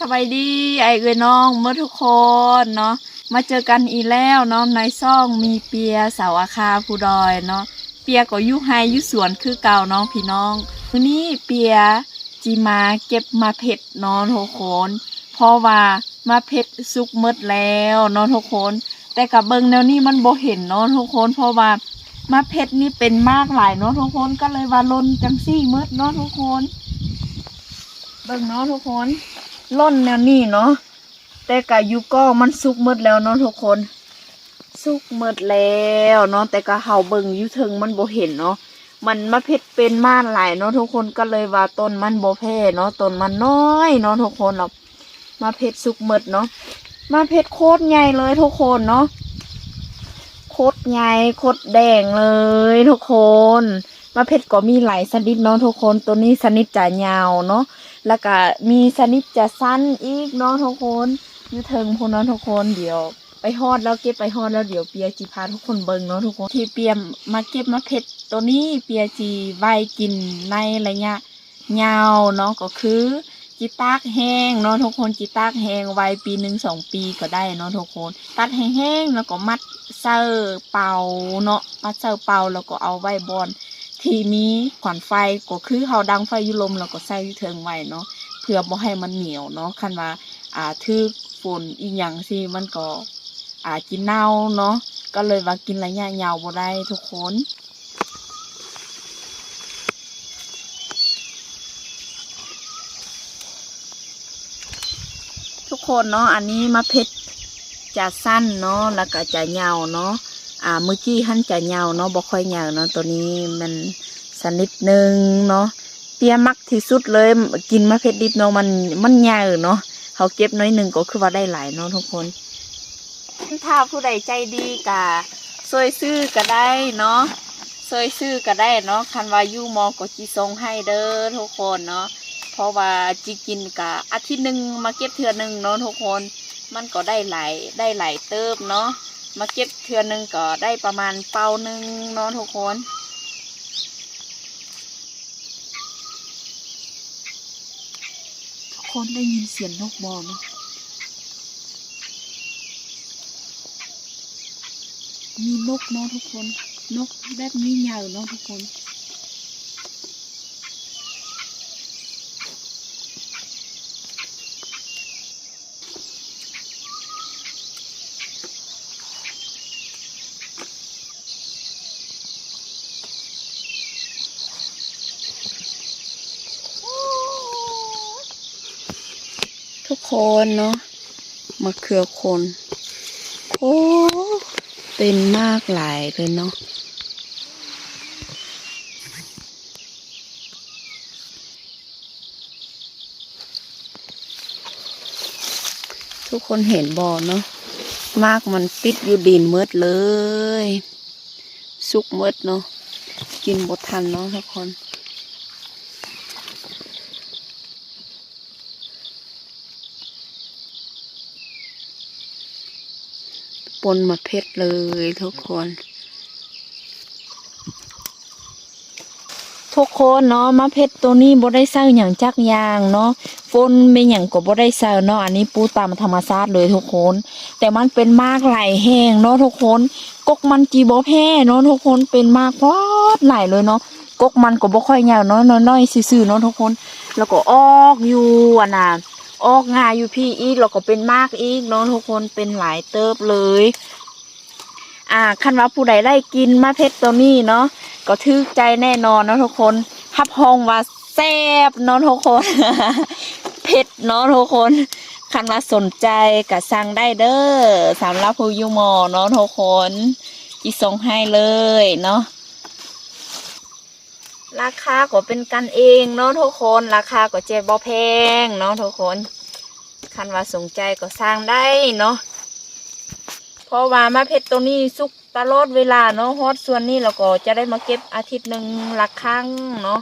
สบายดีไอ้เอ้ยน้องเมื่อทุกคนเนาะมาเจอกันอีแล้วเนาะในซ่องมีเปียสาวอาคาผู้ดอยเนาะเปียก็อยุไฮอยุสวนคือเก่าน้องพี่น้องวันนี้เปียจีมาเก็บมาเผ็ดนอนทุกคนเพราะว่ามาเผ็ดสุกหมดแล้วนอนทุกคนแต่กับเบิงแนวนี้มันบ่เห็นนาะทุกคนเพราะว่ามาเผ็ดนี่เป็นมากหลายนาะทุกคนก็เลยว่าลนจังซี่หมดนาะทุกคน เบิงนาะทุกคน ล่อนแนวนี้เนาะแต่กะยูก็มันสุกหมดแล้วเนาะทุกคน สุกหมดแล้วเนาะแต่กะเฮาเบิ่งยูถึงมันบ่เห็นเนาะมันมาเผ็ดเป็นม่านหลายเนาะทุกคนก็เลยว่าต้นมันโบแพ้เนาะต้นมันน้อยเนาะทุกคนเนาะมาเผ็ดสุกหมดเนาะมาเผ็ดโคตรใหญ่เลยทุกคนเนาะโคตรใหญ่โคตรแดงเลยทุกคนมาเผ็ดก็มีหลายชนิดเนาะทุกคนตัวนี้ชนิดจะยาวเนาะ แล้วก็มีชนิดจะสั้นอีกเนาะทุกคนอยู่เทิงพวกเนาะทุกคนเดี๋ยวไปฮอดแล้วเก็บไปฮอดแล้วเดี๋ยวเปียจีพาทุกคนเบิ่งเนาะทุกคนที่เปียมาเก็บมาเผ็ดตัวนี้เปียจีไว้กินในระยะยาวเนาะก็คือจีตากแห้งเนาะทุกคนจีตากแห้งไว้ปีหนึ่งสองปีก็ได้เนาะทุกคน ตัดแห้งๆแล้วก็มัดเซอร์เป่าเนาะมัดเซอร์เป่าแล้วก็เอาไว้บอน ทีนี้ขวัญไฟก็คือเขาดังไฟยุลมแล้วก็ใส่อยู่เทิงไว้เนาะเพื่อบ่ให้มันเหนียวเนาะคันว่าอ่าทึกฝนอีหยังสิมันก็อ่ากินเน่าเนาะก็เลยว่ากินระยะยาวบ่ได้ทุกคนทุกคนเนาะอันนี้มะเพ็ดจะสั้นเนาะแล้วก็จะยาวเนาะ อ่าเมื่อกี้หันจะยาวเนาะบ่ค่อยยาวเนาะตัวนี้มันสนิดหนึ่งเนาะเปียมักที่สุดเลยกินมะเพ็ดดิบเนาะมันมันยาวเนาะเขาเก็บน้อยหนึ่งก็คือว่าได้หลายเนาะทุกคน ถ้าผู้ใดใจดีกะซอยซื้อก็ได้เนาะซอยซื้อก็ได้เนาะคันว่ายู่มอก็จีส่งให้เด้อทุกคนเนาะเพราะว่าจีกินกะอาทิตย์หนึ่งมาเก็บเทื่อหนึ่งเนาะทุกคน มันก็ได้หลายได้หลายเติบเนาะ มาเก็บเทือหนึงก็ได้ประมาณเป่าหนึ่งนอนทุกคนทุกคนได้ยินเสียงนกบอเนมีนกเนาะทุกคน นกแบบนี้ยาวเนาะทุกคน คนเนาะมะเขือคนโอ้เป็นมากหลายเลยเนาะทุกคนเห็นบอเนาะมากมันติดอยู่ดินเมืดเลย สุกเมืดเนาะกินบดทันเนาะทุกคน ปนมาเพชรเลยทุกคน ทุกคนเนาะมะเพ็ดตัวนี้บ่ได้ใส่อย่างจักยางเนาะฝนไม่อย่างก็บ่ได้ใส่เนาะอันนี้ปูตามธรรมชาติเลยทุกคน แต่มันเป็นมากไหลแห้งเนาะทุกคนกกมันจีบ่แพ้เนาะทุกคนเป็นมากพอดไหลเลยเนาะกกมันก็บ่ค่อยยาวเนาะน้อยซื่อๆเนาะทุกคน แล้วก็ออกอยู่อะนะ ออกงาอยู่พี่อีกแล้วก็เป็นมากอีกเนาะทุกคนเป็นหลายเติบเลย อ่าคันว่าผู้ใดได้กินมะเพ็ดตัวนี้เนาะก็ทึกใจแน่นอนนะทุกคนฮับห้องว่าแซ่บเนาะทุกคนเผ็ดเนาะทุกคนคันว่าสนใจก็สั่งได้เด้อสำหรับผู้ยูมอเนาะทุกคนจีส่งให้เลยเนาะ ราคาก็เป็นกันเองเนาะทุกคนราคาก็เจ็บบ่แพงเนาะทุกคนคันว่าสนใจก็สร้างได้เนาะเพราะว่ามะเพ็ดตัวนี้สุกตลอดเวลาเนาะฮอตส่วนนี้เราก็จะได้มาเก็บอาทิตย์หนึ่งละครั้งเนาะ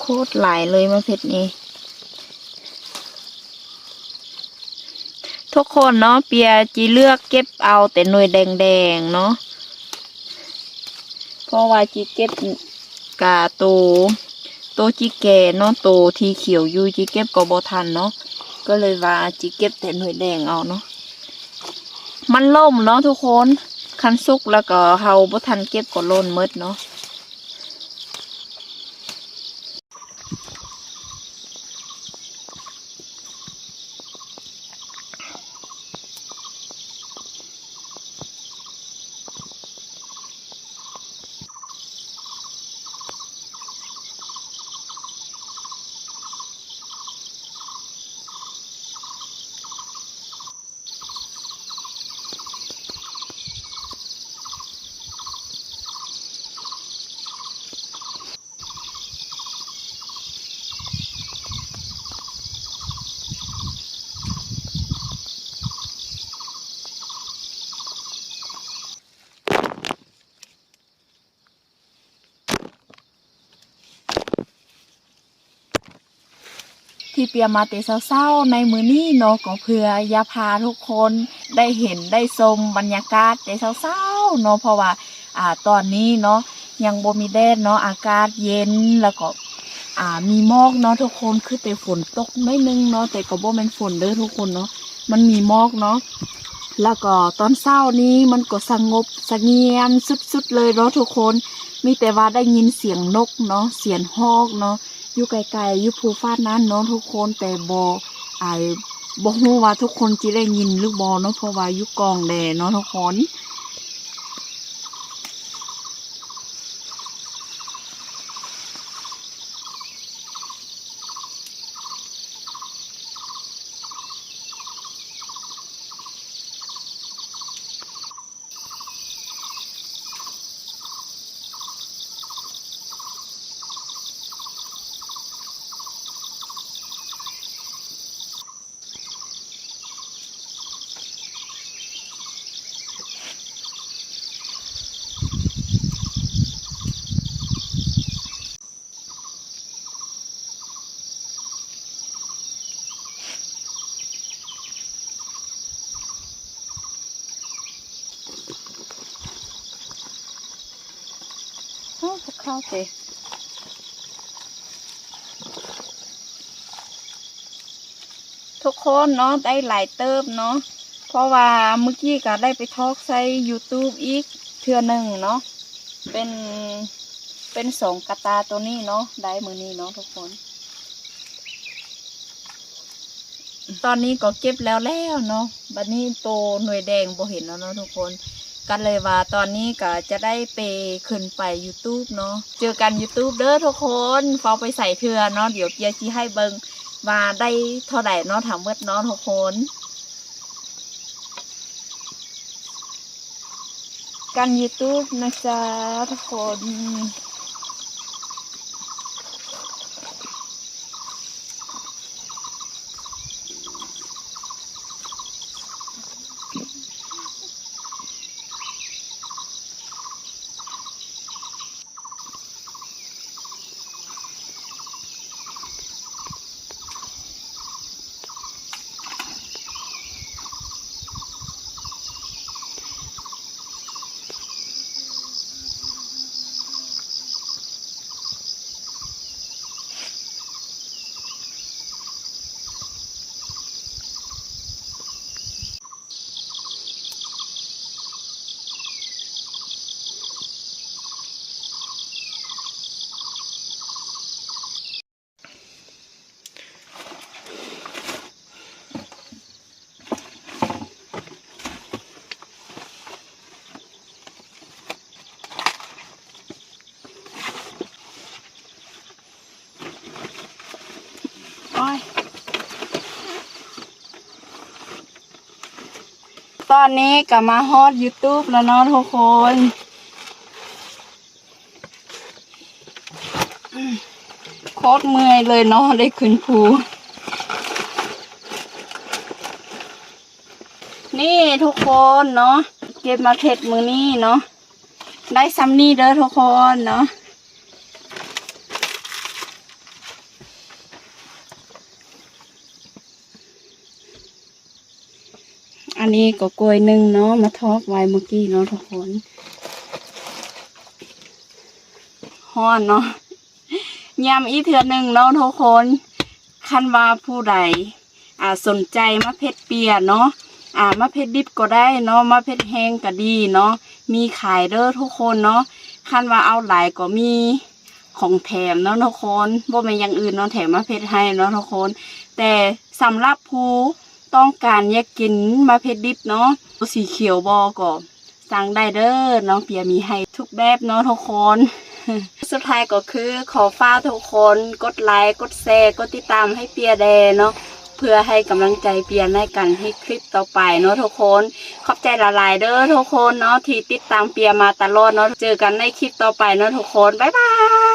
โค ตรหลายเลยมะเพ็ดนี่ทุกคนเนาะเปียจีเลือกเก็บเอาแต่หน่วยแดงๆเนาะเพราะว่าจีเก็บกาโตโตจีแก่เนาะโตที่เขียวอยู่จีเก็บก็บทันเนาะก็เลยว่าจีเก็บแต่หน่วยแดงเอาเนาะมันล่มเนาะทุกคนคันสุกแล้วก็เฮาบ่ทันเก็บก็ล่นหมดเนาะ ที่เปียมาเตเศร้าๆในมือนี้เนาะก็เพื่อยาพาทุกคนได้เห็นได้ชมบรรยากาศเตเศร้าๆเนาะเพราะว่าอ่าตอนนี้เนาะยังบ่มีแดดเนาะอากาศเย็นแล้วก็อ่ามีหมอกเนาะทุกคนคือแต่ฝนตกไม่นึงเนาะแต่ก็บ่แม่นฝนเด้อทุกคนเนาะมันมีหมอกเนาะแล้วก็ตอนเช้านี้มันก็สงบเสงี่ยมสุดๆเลยเนาะทุกคน มีแต่ว่าได้ยินเสียงนกเนาะเสียงฮอกเนาะ อยู่ไกลๆอยู่ภูฟ้านั้นเนาะทุกคนแต่บอไอบอกว่าทุกคนจะได้ยินหรือบอเนาะเพราะว่าอยู่กองแดเนาะทุกคน อ้าวพวกเข้าเตทุกคนเนาะได้หลายเติบเนาะเพราะว่าเมื่อกี้ก็ได้ไปทอกใส่ YouTube อีกเทื่อหนึ่งเนาะ เป็น เป็นสองกระตาตัวนี้เนาะ ได้มือนี้เนาะทุกคน ตอนนี้ก็เก็บแล้วแล้วเนาะ บัดนี้โตหน่วยแดงบ่เห็นแล้วเนาะทุกคน กันเลยว่าตอนนี้ก็จะได้ไปขึ้นไป YouTube เนาะเจอกัน YouTube เด้อทุกคนฟอลไปใส่เทือเนาะเดี๋ยวเกียชีให้เบิงว่าได้เท่าไหร่เนาะถามเมื่อเนาะทุกคนกัน YouTube นะจ๊ะทุกคน ตอนนี้กลับมาฮอต YouTube แล้วเนาะทุกคนโคตรเมื่อยเลยเนาะได้ขึ้นภูนี่ทุกคนเนาะเก็บมาเผ็ดมือนี่เนาะได้ซัมนี่เด้อทุกคนเนาะ อันนี้ก็กล้วยหนึ่งเนาะมาทอกไว้เมื่อกี้เนาะทุกคนฮ้อนเนาะยำอีเถือหนึ่งเนาะทุกคนคันว่าผู้ใดอ่าสนใจมะเพ็ดเปียเนาะอ่ามะเพ็ดดิบก็ได้เนาะมะเพ็ดแห้งก็ดีเนาะมีขายเด้อทุกคนเนาะคันว่าเอาหลายก็มีของแถมเนาะทุกคนบ่แม่นอย่างอื่นเนาะแถมมะเพ็ดให้เนาะทุกคน แต่สำหรับผู้ ต้องการอยากกินมะเพ็ดดิบเนาะสีเขียวบอก็สั่งได้เด้อน้องเปียมีให้ทุกแบบเนาะทุกคนสุดท้ายก็คือขอฟ้าทุกคนกดไลค์กดแชร์กดติดตามให้เปียแดเนาะเพื่อให้กำลังใจเปียในการให้คลิปต่อไปเนาะทุกคนขอบใจละลายๆเด้อทุกคนเนาะที่ติดตามเปียมาตลอดเนาะเจอกันในคลิปต่อไปเนาะทุกคนบ๊ายบาย